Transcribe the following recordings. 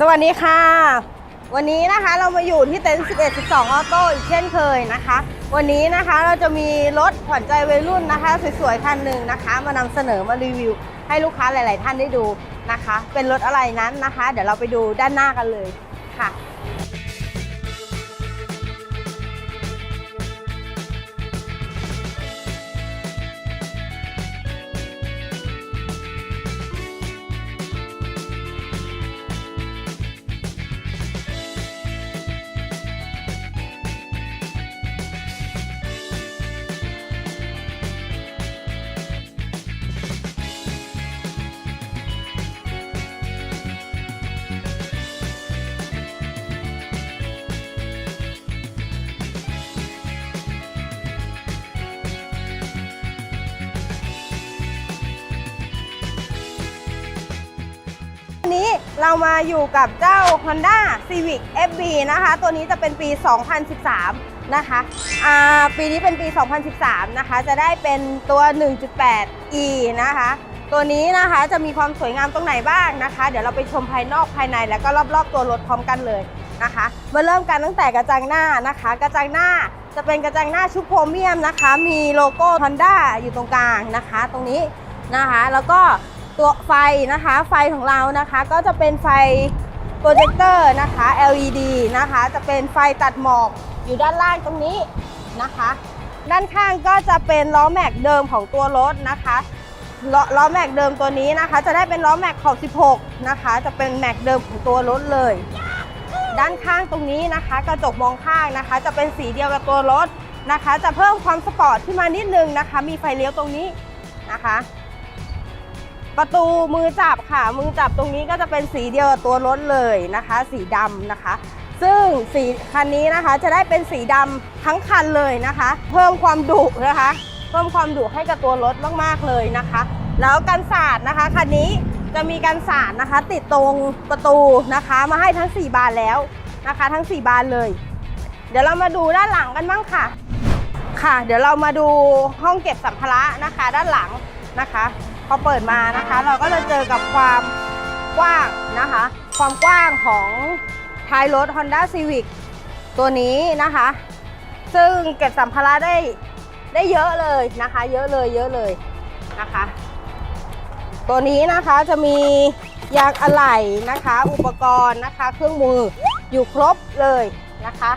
สวัสดีค่ะ วันนี้นะคะเรามาอยู่ที่เต็นท์11 12 ออโต้อีกเช่นเคยนะคะ วันนี้นะคะเราจะมีรถขวัญใจวัยรุ่นนะคะ สวยๆคันหนึ่งนะคะ มานำเสนอมารีวิว ให้ลูกค้าหลาย ๆ ท่านได้ดูนะคะ เป็นรถอะไรนั้นนะคะ เดี๋ยวเราไปดูด้านหน้ากันเลยค่ะ เรามาอยู่กับเจ้า Honda Civic FB นะคะ ตัวนี้จะเป็นปี 2013 นะคะอ่าปีนี้เป็นปี 2013 นะคะ จะได้เป็นตัว 1.8e นะคะ ตัวนี้นะคะจะมีความสวยงามตรงไหนบ้างนะคะ เดี๋ยวเราไปชมภายนอกภายในแล้วก็รอบๆตัวรถพร้อมกันเลยนะคะ มาเริ่มกันตั้งแต่กระจังหน้านะคะ กระจังหน้าจะเป็นกระจังหน้าชุดโพรเมียมนะคะ มีโลโก้ Honda อยู่ตรงกลางนะคะ ตรงนี้นะคะ แล้วก็ ตัวไฟนะคะ ไฟของเรานะคะก็จะเป็นไฟโปรเจคเตอร์นะคะ LED นะคะ จะเป็นไฟตัดหมอกอยู่ด้านล่างตรงนี้นะคะ ด้านข้างก็จะเป็นล้อแม็กเดิมของตัวรถนะคะล้อล้อแม็กเดิมตัวนี้นะคะ จะได้เป็นล้อแม็กขอบ 16 นะคะ จะเป็นแม็กเดิมของตัวรถเลย ด้านข้างตรงนี้นะคะ กระจกมองข้างนะคะ จะเป็นสีเดียวกับตัวรถนะคะ จะเพิ่มความสปอร์ตขึ้นมานิดนึงนะคะ มีไฟเลี้ยวตรงนี้นะคะ ประตูมือจับค่ะ มือจับตรงนี้ก็จะเป็นสีเดียวกับตัวรถเลยนะคะ สีดำนะคะ ซึ่งสีคันนี้นะคะจะได้เป็นสีดำทั้งคันเลยนะคะ เพิ่มความดุนะคะ เพิ่มความดุให้กับตัวรถมากๆเลยนะคะ แล้วกันสาดนะคะคันนี้จะมีกันสาดนะคะ ติดตรงประตูนะคะ มาให้ทั้ง 4 บานแล้วนะคะ ทั้ง 4 บานเลย เดี๋ยวเรามาดูด้านหลังกันบ้างค่ะ ค่ะ เดี๋ยวเรามาดูห้องเก็บสัมภาระนะคะ ด้านหลังนะคะ อเปิดมานะคะ เราก็จะเจอกับความกว้างนะคะ ความกว้างของท้ายรถ Honda Civic ตัวนี้นะคะ ซึ่งเก็บสัมภาระได้ได้เยอะเลยนะคะ เยอะเลยเยอะเลยนะคะ ตัวนี้นะคะจะมียางอะไหล่นะคะ อุปกรณ์นะคะ เครื่องมืออยู่ครบเลยนะคะ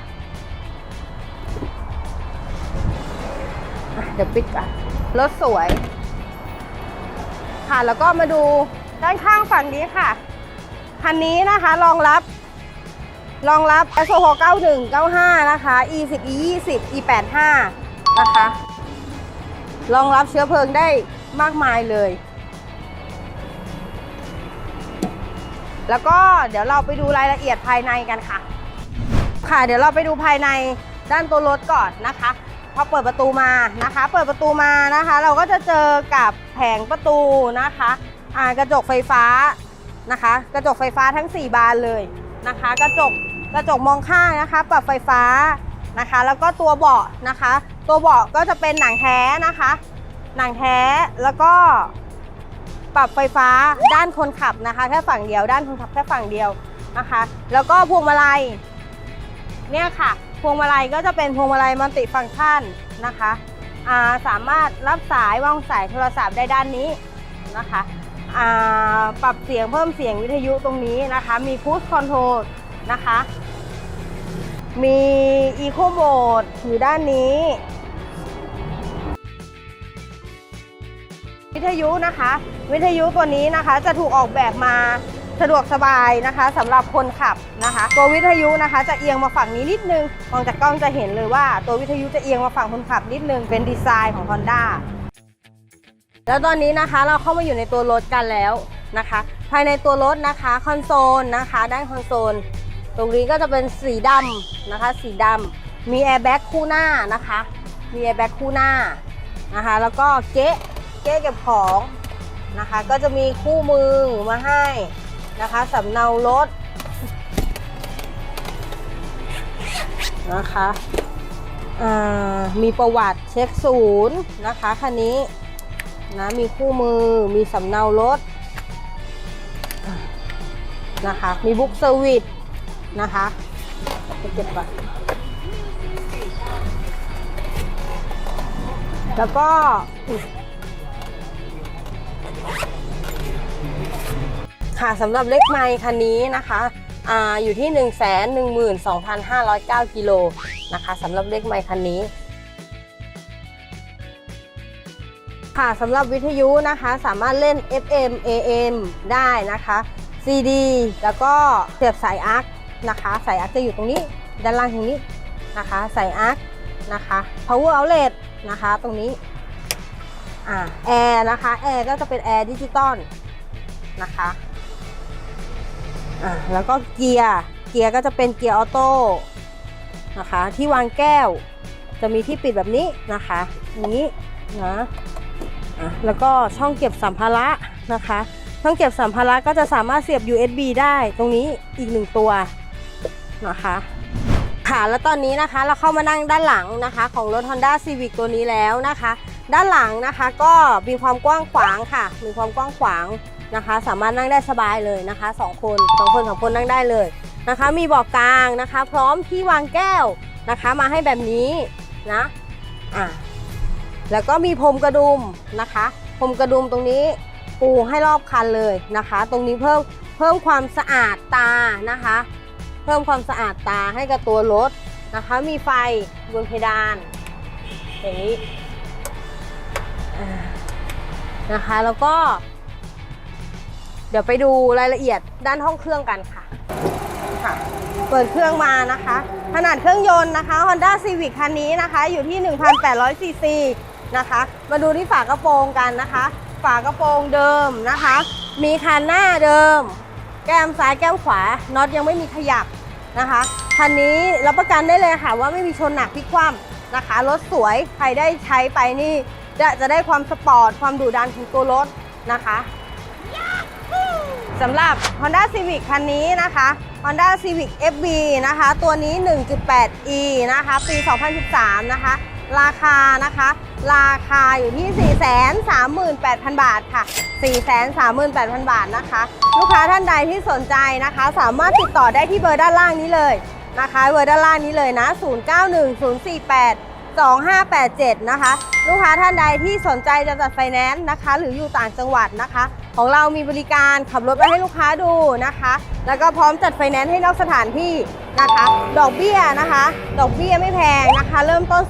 อะเดี๋ยวปิดก่อนรถสวย ค่ะ แล้วก็มาดูด้านข้างฝั่งนี้ค่ะ คันนี้นะคะรองรับ รองรับ s o 91 95 นะคะ e 10 e 20 e 85นะคะ รองรับเชื้อเพลิงได้มากมายเลย แล้วก็เดี๋ยวเราไปดูรายละเอียดภายในกันค่ะ ค่ะ เดี๋ยวเราไปดูภายในด้านตัวรถก่อนนะคะ พอเปิดประตูมานะคะ เปิดประตูมานะคะ เราก็จะเจอกับแผงประตูนะคะอ่ากระจกไฟฟ้านะคะ กระจกไฟฟ้าทั้ง 4 บานเลยนะคะ กระจกกระจกมองข้างนะคะ ปรับไฟฟ้านะคะ แล้วก็ตัวเบาะนะคะ ตัวเบาะก็จะเป็นหนังแท้นะคะ หนังแท้แล้วก็ปรับไฟฟ้าด้านคนขับนะคะแค่ฝั่งเดียวด้านคนขับแค่ฝั่งเดียวนะคะ แล้วก็พวงมาลัยเนี่ยค่ะ วงมาลัยก็จะเป็นพวงมาลัยมัลติฟังก์ชันนะคะาสามารถรับสายวางสายโทรศัพท์ได้ด้านนี้นะคะปรับเสียงเพิ่มเสียงวิทยุตรงนี้นะคะ มีพุชคอนโทรลนะคะ มีอีโคโหมดอยู่ด้านนี้ วิทยุนะคะ วิทยุตัวนี้นะคะจะถูกออกแบบมา สะดวกสบายนะคะสำหรับคนขับนะคะ ตัววิทยุนะคะจะเอียงมาฝั่งนี้นิดนึงมองจากกล้องจะเห็นเลยว่า ตัววิทยุจะเอียงมาฝั่งคนขับนิดนึงเป็นดีไซน์ของ Honda แล้วตอนนี้นะคะเราเข้ามาอยู่ในตัวรถกันแล้วนะคะ ภายในตัวรถนะคะคอนโซลนะคะด้านคอนโซลตรงนี้ก็จะเป็นสีดำนะคะ สีดำมีแอร์แบ็กคู่หน้านะคะ มีแอร์แบ็กคู่หน้านะคะ แล้วก็เก๊ะเก๊ะเก็บของนะคะ ก็จะมีคู่มือมาให้ นะคะสำเนารถนะคะมีประวัติเช็คศูนย์นะคะคันนี้นะมีคู่มือมีสำเนารถนะคะมีบุ๊กเซอร์วิสนะคะไปเก็บก่อนแล้วก็ ค่ะสำหรับเลขไมค์คันนี้นะคะอ่าอยู่ที่ 1 1 2 5 0 9กิโลนะคะสำหรับเลขไมค์คันนี้ ค่ะสำหรับวิทยุนะคะสามารถเล่น FM AM ได้นะคะ CD แล้วก็เสียบสายอาร์คนะคะสายอาร์คจะอยู่ตรงนี้ด้านล่างตรงนี้นะคะสายอาร์คนะคะ power outlet นะคะตรงนี้อ่าแอร์นะคะแอร์ก็จะเป็นแอร์ดิจิตอลนะคะ อ่าแล้วก็เกียร์ เกียร์ก็จะเป็นเกียร์ออโต้นะคะ ที่วางแก้ว จะมีที่ปิดแบบนี้นะคะอย่างนี้นะอะแล้วก็ช่องเก็บสัมภาระนะคะช่องเก็บสัมภาระก็จะสามารถเสียบ USB ได้ตรงนี้อีกหนึ่งตัวนะคะค่ะแล้วตอนนี้นะคะเราเข้ามานั่งด้านหลังนะคะ ของรถ Honda Civic ตัวนี้แล้วนะคะ ด้านหลังนะคะก็มีความกว้างขวางค่ะ มีความกว้างขวาง นะคะ สามารถนั่งได้สบายเลยนะคะสองคนสองคนสองคนนั่งได้เลยนะคะ มีเบาะกลางนะคะ พร้อมที่วางแก้วนะคะ มาให้แบบนี้นะอะแล้วก็มีพรมกระดุมนะคะพรมกระดุมตรงนี้ปูให้รอบคันเลยนะคะ ตรงนี้เพิ่มเพิ่มความสะอาดตานะคะ เพิ่มความสะอาดตาให้กับตัวรถนะคะ มีไฟบนเพดานอย่างนี้นะคะแล้วก็ ดี๋ยวไปดูรายละเอียดด้านห้องเครื่องกันค่ะค่ะ เปิดเครื่องมานะคะ ขนาดเครื่องยนต์นะคะ Honda Civic คันนี้นะคะ อยู่ที่1,800ซีซีนะคะ มาดูที่ฝากระโปรงกันนะคะ ฝากระโปรงเดิมนะคะ มีคันหน้าเดิม แก้มซ้ายแก้มขวาน็อตยังไม่มีขยับนะคะคันนี้รับประกันได้เลยค่ะว่าไม่มีชนหนักพลิกคว่ำนะคะรถสวยใครได้ใช้ไปนี่จะจะได้ความสปอร์ตความดุดันของตัวรถนะคะ สำหรับ Honda Civic คันนี้นะคะ Honda Civic FB นะคะ ตัวนี้ 1.8e นะคะ ปี 2013 นะคะ ราคานะคะ ราคาอยู่ที่ 438,000 บาทค่ะ 438,000 บาทนะคะ ลูกค้าท่านใดที่สนใจนะคะ สามารถติดต่อได้ที่เบอร์ด้านล่างนี้เลยนะคะเบอร์ด้านล่างนี้เลยนะ 091048 2587 นะคะ ลูกค้าท่านใดที่สนใจจะจัดไฟแนนซ์นะคะ หรืออยู่ต่างจังหวัดนะคะ ของเรามีบริการขับรถไปให้ลูกค้าดูนะคะ แล้วก็พร้อมจัดไฟแนนซ์ให้นอกสถานที่นะคะ ดอกเบี้ยนะคะ ดอกเบี้ยไม่แพงนะคะ เริ่มต้น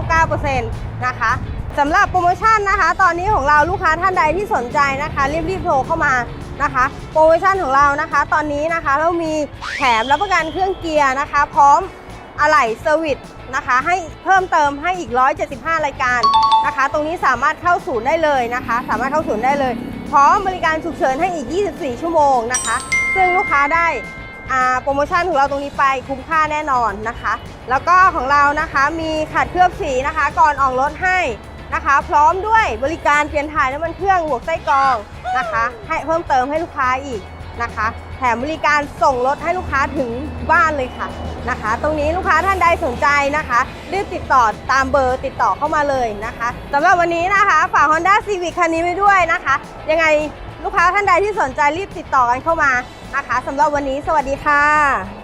2.99%นะคะสำหรับโปรโมชั่นนะคะ ตอนนี้ของเราลูกค้าท่านใดที่สนใจนะคะรีบๆโทรเข้ามานะคะ โปรโมชั่นของเรานะคะ ตอนนี้นะคะเรามีแถมรับประกันเครื่องเกียร์นะคะ พร้อมอะไหล่เซอร์วิสนะคะให้เพิ่มเติมให้อีก 175 รายการนะคะ ตรงนี้สามารถเข้าศูนย์ได้เลยนะคะ สามารถเข้าศูนย์ได้เลย พร้อมบริการฉุกเฉินให้อีก 24 ชั่วโมงนะคะ ซึ่งลูกค้าได้โปรโมชั่นของเราตรงนี้ไปคุ้มค่าแน่นอนนะคะ แล้วก็ของเรานะคะมีขัดเคลือบสีนะคะ ก่อนออกรถให้นะคะ พร้อมด้วยบริการเปลี่ยนถ่ายน้ำมันเครื่องหัวไส้กรองนะคะ ให้เพิ่มเติมให้ลูกค้าอีกนะคะ แถมบริการส่งรถให้ลูกค้าถึงบ้านเลยค่ะนะคะ ตรงนี้ลูกค้าท่านใดสนใจนะคะรีบติดต่อตามเบอร์ติดต่อเข้ามาเลยนะคะสำหรับวันนี้นะคะ ฝาก Honda Civic คันนี้ไว้ด้วยนะคะ ยังไงลูกค้าท่านใดที่สนใจรีบติดต่อกันเข้ามานะคะสำหรับวันนี้สวัสดีค่ะ